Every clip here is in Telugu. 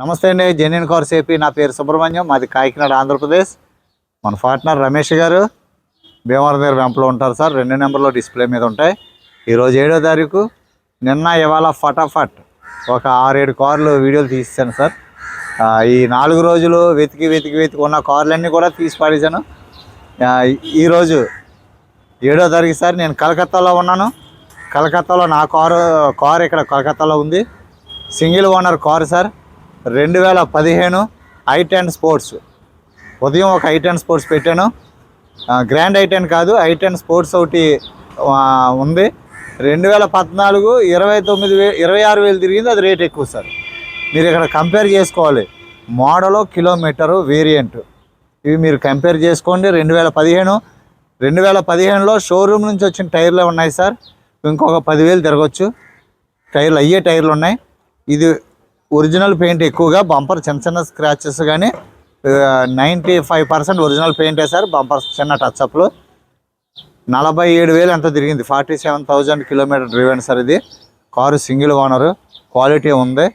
నమస్తే అండి జెన్యున్ కార్ ఏపీ. నా పేరు సుబ్రహ్మణ్యం మాది కాకినాడ ఆంధ్రప్రదేశ్. మన పార్ట్నర్ రమేష్ గారు భీమవరం దగ్గర వెంపలో ఉంటారు సార్. రెండు నెంబర్లో డిస్ప్లే మీద ఉంటాయి. ఈరోజు ఏడో తారీఖు నిన్న ఇవాళ ఫటాఫట్ ఒక ఆరేడు కార్లు వీడియోలు తీసాను సార్. ఈ నాలుగు రోజులు వెతికి వెతికి వెతికి ఉన్న కార్లన్నీ కూడా తీసి పాడేశాను. ఈరోజు ఏడో తారీఖు సార్ నేను కలకత్తాలో ఉన్నాను. కలకత్తాలో నా కారు కారు ఇక్కడ కలకత్తాలో ఉంది. Single owner car sir. రెండు వేల పదిహేను ఐట్ అండ్ స్పోర్ట్స్ ఉదయం ఒక ఐట్ అండ్ స్పోర్ట్స్ పెట్టాను. గ్రాండ్ ఐట్ అండ్ కాదు ఐట్ అండ్ స్పోర్ట్స్ ఒకటి ఉంది. రెండు వేల పద్నాలుగు ఇరవై తొమ్మిది వే ఇరవై ఆరు వేలు తిరిగింది అది రేట్ ఎక్కువ సార్. మీరు ఇక్కడ కంపేర్ చేసుకోవాలి. మోడలు కిలోమీటరు వేరియంట్ ఇవి మీరు కంపేర్ చేసుకోండి. రెండు వేల పదిహేను రెండు వేల పదిహేనులో షోరూమ్ నుంచి వచ్చిన టైర్లే ఉన్నాయి సార్. ఇంకొక పదివేలు తిరగచ్చు. టైర్లు అయ్యే టైర్లు ఉన్నాయి. ఇది ఒరిజినల్ పెయింట్ ఎక్కువగా బంపర్ చిన్న చిన్న స్క్రాచెస్ కానీ నైంటీ ఫైవ్ పర్సెంట్ ఒరిజినల్ పెయింటే సార్ బంపర్ చిన్న టచ్అప్లు నలభై ఏడు వేలు ఎంత తిరిగింది? Forty seven thousand kilometre driven sir ఇది. కారు సింగిల్ ఓనరు క్వాలిటీ ఉంది.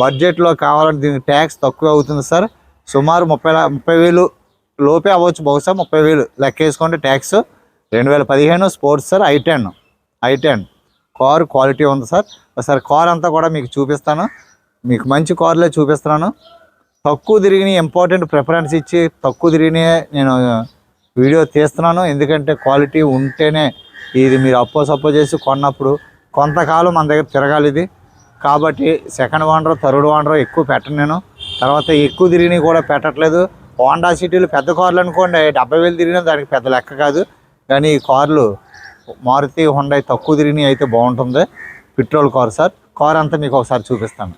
బడ్జెట్లో కావాలంటే దీనికి ట్యాక్స్ తక్కువ అవుతుంది సార్. సుమారు ముప్పై ముప్పై వేలు లోపే అవ్వచ్చు బహుశా ముప్పై వేలు లెక్క వేసుకోండి ట్యాక్స్. రెండు వేల పదిహేను sports sir i ten i ten. Car quality ఉంది సార్. ఒకసారి కార్ అంతా కూడా మీకు చూపిస్తాను. మీకు మంచి కార్లే చూపిస్తున్నాను. తక్కువ తిరిగిన ఇంపార్టెంట్ ప్రిఫరెన్స్ ఇచ్చి తక్కువ తిరిగిన నేను వీడియో తీస్తున్నాను. ఎందుకంటే క్వాలిటీ ఉంటేనే ఇది మీరు అప్పో సప్పో చేసి కొన్నప్పుడు కొంతకాలం మన దగ్గర తిరగాలి ఇది. కాబట్టి సెకండ్ ఓనర్ థర్డ్ ఓనర్ ఎక్కువ పెట్టను నేను. తర్వాత ఎక్కువ తిరిగినవి కూడా పెట్టట్లేదు. హోండా సిటీలు పెద్ద కార్లు అనుకోండి డెబ్బై వేలు తిరిగినా దానికి పెద్ద లెక్క కాదు. కానీ ఈ కార్లు మారుతి హుండై తక్కువ తిరిగినవి అయితే బాగుంటుంది. పెట్రోల్ కార్ సార్ కార్ అంతా మీకు ఒకసారి చూపిస్తాను.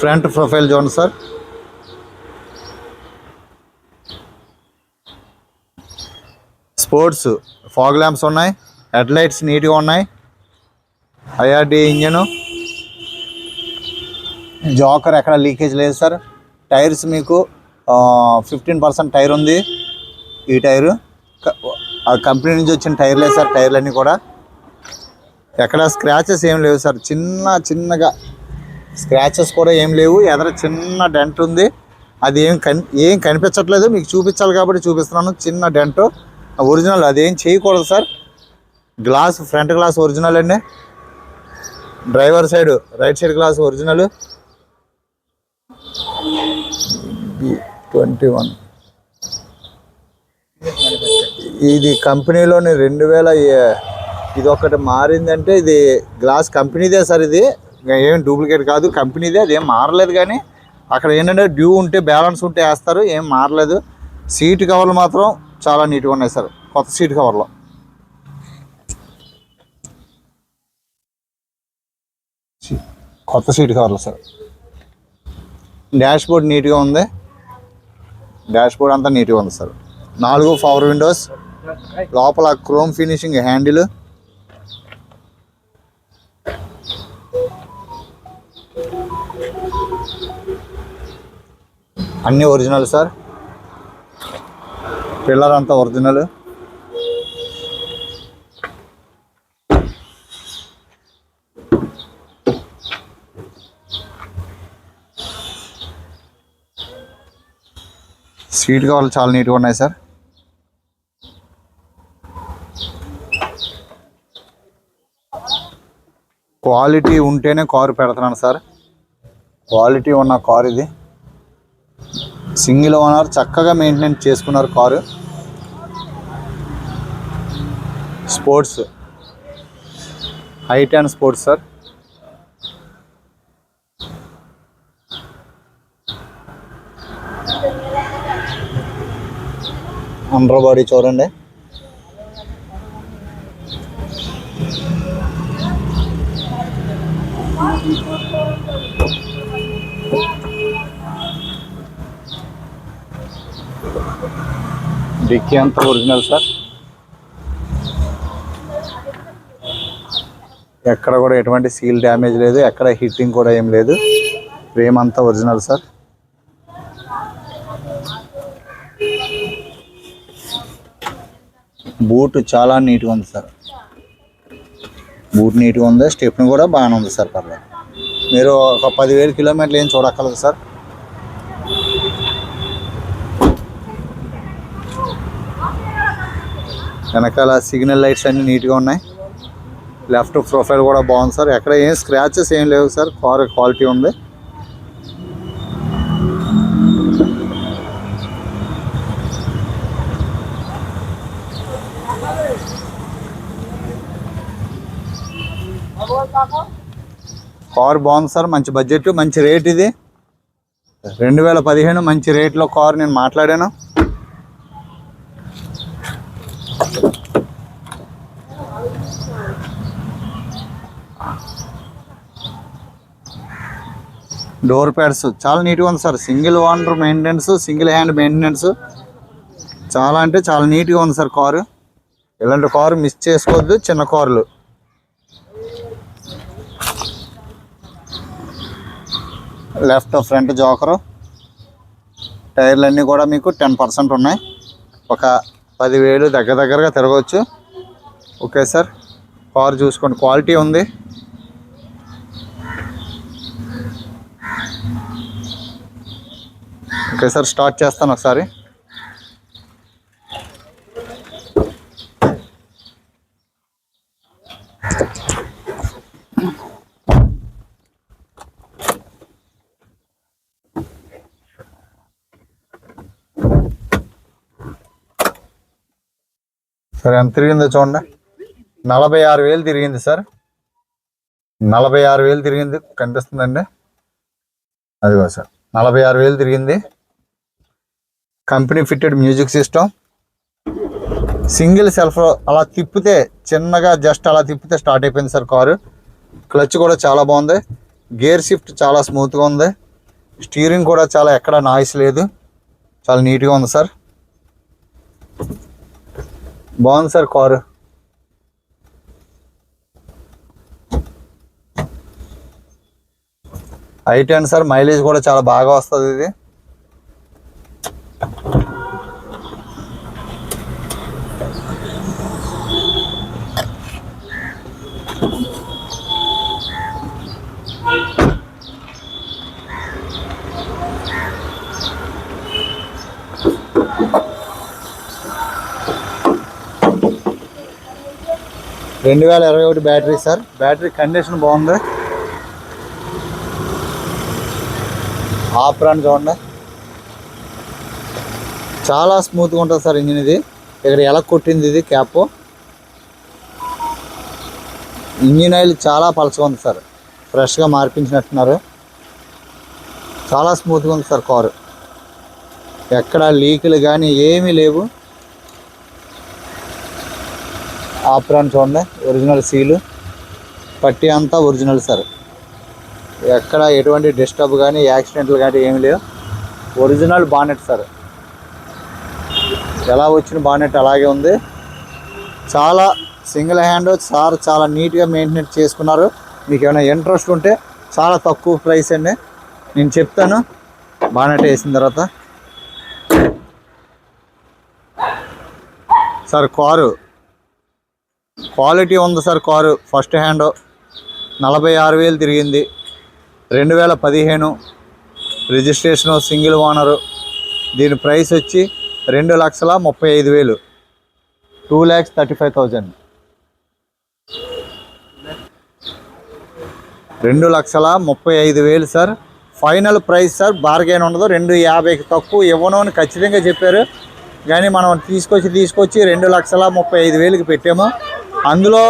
ఫ్రంట్ ప్రొఫైల్ చూడండి సార్. స్పోర్ట్స్ ఫాగ్ ల్యాంప్స్ ఉన్నాయి హెడ్ లైట్స్ నీట్గా ఉన్నాయి. IRD engine. జాకర్ ఎక్కడ లీకేజ్ లేదు సార్. టైర్స్ మీకు ఫిఫ్టీన్ పర్సెంట్ టైర్ ఉంది. ఈ టైరు ఆ కంపెనీ నుంచి వచ్చిన టైర్లే సార్ టైర్లన్నీ కూడా. ఎక్కడ స్క్రాచెస్ ఏం లేవు సార్. చిన్న చిన్నగా స్క్రాచెస్ కూడా ఏం లేవు. ఎదర చిన్న డెంట్ ఉంది. అది ఏం కని ఏం కనిపించట్లేదు. మీకు చూపించాలి కాబట్టి చూపిస్తున్నాను. చిన్న డెంట్. ఒరిజినల్ అదేం చేయకూడదు sir. Glass front glass original అండి. Driver side right side glass original. Twenty one. ఇది కంపెనీలోని రెండు వేల ఇది ఒకటి మారిందంటే ఇది గ్లాస్ కంపెనీదే సార్ ఇది. ఏం డూప్లికేట్ కాదు కంపెనీదే అది ఏం మారలేదు కానీ అక్కడ ఏంటంటే డ్యూ ఉంటే బ్యాలెన్స్ ఉంటే వేస్తారు ఏం మారలేదు. సీట్ కవర్లు మాత్రం చాలా నీట్గా ఉన్నాయి సార్ కొత్త సీట్ కవర్లో. కొత్త సీట్ కవర్లు సార్. డాష్ బోర్డ్ నీట్గా ఉంది. డాష్ బోర్డ్ అంతా నీట్గా ఉంది సార్. నాలుగు పవర్ విండోస్ లోపల క్రోమ్ ఫినిషింగ్ హ్యాండిల్. అన్నీ ఒరిజినల్ సార్. పిల్లర్ అంతా ఒరిజినల్. సీట్ కవర్లు చాలా నీట్గా ఉన్నాయి సార్. క్వాలిటీ ఉంటేనే కారు పెడుతున్నాను సార్. క్వాలిటీ ఉన్న కారు ఇది. సింగిల్ ఓనర్ చక్కగా మెయింటెనెన్స్ చేసుకున్నారు car. Sports. Height and sports sir. Under body చూడండి. డిక్కీ అంతా ఒరిజినల్ సార్. ఎక్కడ కూడా ఎటువంటి సీల్ డ్యామేజ్ లేదు ఎక్కడ హిట్టింగ్ కూడా ఏం లేదు. ఫ్రేమ్ అంతా ఒరిజినల్ సార్. బూట్ చాలా నీట్గా ఉంది సార్. బూట్ నీట్గా ఉంది స్టెప్ని కూడా బాగానే ఉంది సార్ పర్లేదు. మీరు ఒక పదివేలు కిలోమీటర్లు ఏం చూడక్కర్లేదు సార్. వెనకాల సిగ్నల్ లైట్స్ అన్నీ నీట్గా ఉన్నాయి. లెఫ్ట్ ప్రొఫైల్ కూడా బాగుంది సార్. ఎక్కడ ఏం స్క్రాచెస్ ఏం లేవు సార్. కార్ క్వాలిటీ ఉంది. కార్ బాగుంది సార్. మంచి బడ్జెట్ మంచి రేట్ ఇది. రెండు వేల పదిహేను మంచి రేట్లో కార్ నేను మాట్లాడాను. డోర్ ప్యాడ్స్ చాలా నీట్గా ఉంది sir. Single owner maintenance single hand maintenance చాలా అంటే చాలా నీట్గా ఉంది సార్ కారు. ఇలాంటి కారు మిస్ చేసుకోవద్దు చిన్న కార్లు. లెఫ్ట్ ఫ్రంట్ జోకరు టైర్లు అన్నీ కూడా మీకు టెన్ పర్సెంట్ ఉన్నాయి. ఒక పదివేలు దగ్గర దగ్గరగా తిరగవచ్చు. ఓకే సార్ కార్ చూసుకోండి. క్వాలిటీ ఉంది. ఓకే సార్ స్టార్ట్ చేస్తాను ఒకసారి. సార్ ఎంత తిరిగిందో చూడండి. నలభై ఆరు వేలు తిరిగింది సార్. నలభై ఆరు వేలు తిరిగింది. కనిపిస్తుందండి. అదిగో సార్ నలభై ఆరు వేలు తిరిగింది. Company fitted music system single self అలా తిప్పితే చిన్నగా జస్ట్ అలా తిప్పితే స్టార్ట్ అయిపోయింది సార్ కారు. క్లచ్ కూడా చాలా బాగుంది. గేర్ షిఫ్ట్ చాలా స్మూత్గా ఉంది. స్టీరింగ్ కూడా చాలా ఎక్కడ నాయిస్ లేదు. చాలా నీట్గా ఉంది సార్. బాగుంది sir car. I ten sir mileage కూడా చాలా బాగా వస్తుంది ఇది. రెండు వేల ఇరవై ఒకటి బ్యాటరీ సార్. బ్యాటరీ కండిషన్ బాగుంది? ఆప్రాన్ చూడండి. చాలా స్మూత్గా ఉంటుంది సార్ ఇంజిన్ ఇది. ఇక్కడ ఎలా కొట్టింది ఇది క్యాప్? ఇంజిన్ ఆయిల్ చాలా పలచగా ఉంది సార్. ఫ్రెష్గా మార్పించినట్టున్నారు. చాలా స్మూత్గా ఉంది సార్ కారు. ఎక్కడ లీకులు కానీ ఏమీ లేవు. ఆప్రాన్ చూడండి ఒరిజినల్ సీలు. పట్టి అంతా ఒరిజినల్ సార్. ఎక్కడ ఎటువంటి డిస్టర్బ్ కానీ యాక్సిడెంట్లు కానీ ఏమి లేవు. Original bonnet sir. ఎలా వచ్చిన బానెట్ అలాగే ఉంది. చాలా సింగిల్ హ్యాండ్ సార్ చాలా నీట్గా మెయింటెనెన్స్ చేసుకున్నారు. మీకు ఏమైనా ఇంట్రెస్ట్ ఉంటే చాలా తక్కువ ప్రైస్ అండి. నేను చెప్తాను బానెట్ వేసిన తర్వాత. సార్ కారు క్వాలిటీ ఉంది సార్ కారు. ఫస్ట్ హ్యాండ్ నలభై ఆరు వేలు తిరిగింది. రెండు వేల పదిహేను రిజిస్ట్రేషను సింగిల్ ఓనరు. దీని ప్రైస్ వచ్చి రెండు లక్షల ముప్పై ఐదు వేలు. Two lakhs thirty five thousand. రెండు లక్షల ముప్పై ఐదు వేలు sir. Final price sir bargain ఉండదు రెండు యాభైకి తక్కువ ఇవ్వను అని ఖచ్చితంగా చెప్పారు. కానీ మనం తీసుకొచ్చి తీసుకొచ్చి రెండు లక్షల ముప్పై ఐదు వేలకి పెట్టాము. అందులో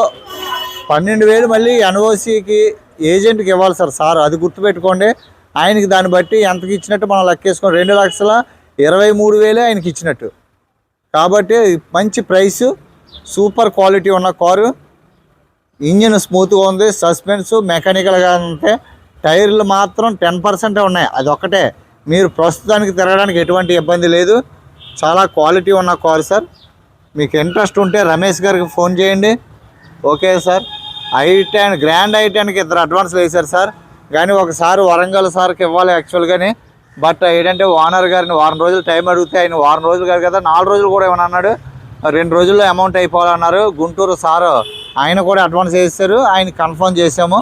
పన్నెండు వేలు మళ్ళీ ఎన్ఓసికి ఏజెంట్కి ఇవ్వాలి సార్. సార్ అది గుర్తుపెట్టుకోండి. ఆయనకి దాన్ని బట్టి ఎంతకి ఇచ్చినట్టు మనం లెక్కేసుకోండి రెండు లక్షల ఇరవై మూడు వేలే ఆయనకి ఇచ్చినట్టు. కాబట్టి మంచి ప్రైస్ సూపర్ క్వాలిటీ ఉన్న కారు. ఇంజిన్ స్మూత్గా ఉంది సస్పెన్స్ మెకానికల్గా ఉంటే టైర్లు మాత్రం టెన్ పర్సెంటే ఉన్నాయి. అది ఒకటే మీరు ప్రస్తుతానికి తిరగడానికి ఎటువంటి ఇబ్బంది లేదు. చాలా క్వాలిటీ ఉన్న కారు సార్. మీకు ఇంట్రెస్ట్ ఉంటే రమేష్ గారికి ఫోన్ చేయండి. Okay sir i ten grand i టెన్కి ఇద్దరు అడ్వాన్స్లు వేశారు సార్ కానీ ఒకసారి వరంగల్ సార్కి ఇవ్వాలి యాక్చువల్గాని బట్ ఏంటంటే ఓనర్ గారిని వారం రోజులు టైం అడిగితే ఆయన వారం రోజులు కాదు కదా నాలుగు రోజులు కూడా ఏమని అన్నాడు. రెండు రోజుల్లో అమౌంట్ అయిపోవాలన్నారు. గుంటూరు సార్ ఆయన కూడా అడ్వాన్స్ వేస్తారు ఆయన కన్ఫర్మ్ చేసాము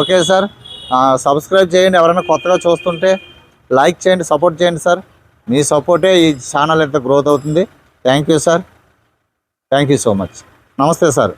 ఓకే సార్ సబ్స్క్రైబ్ చేయండి. ఎవరైనా కొత్తగా చూస్తుంటే లైక్ చేయండి సపోర్ట్ చేయండి సార్ మీ సపోర్టే ఈ ఛానల్ ఎంత గ్రోత్ అవుతుంది. Thank you sir thank you so much. నమస్తే సార్.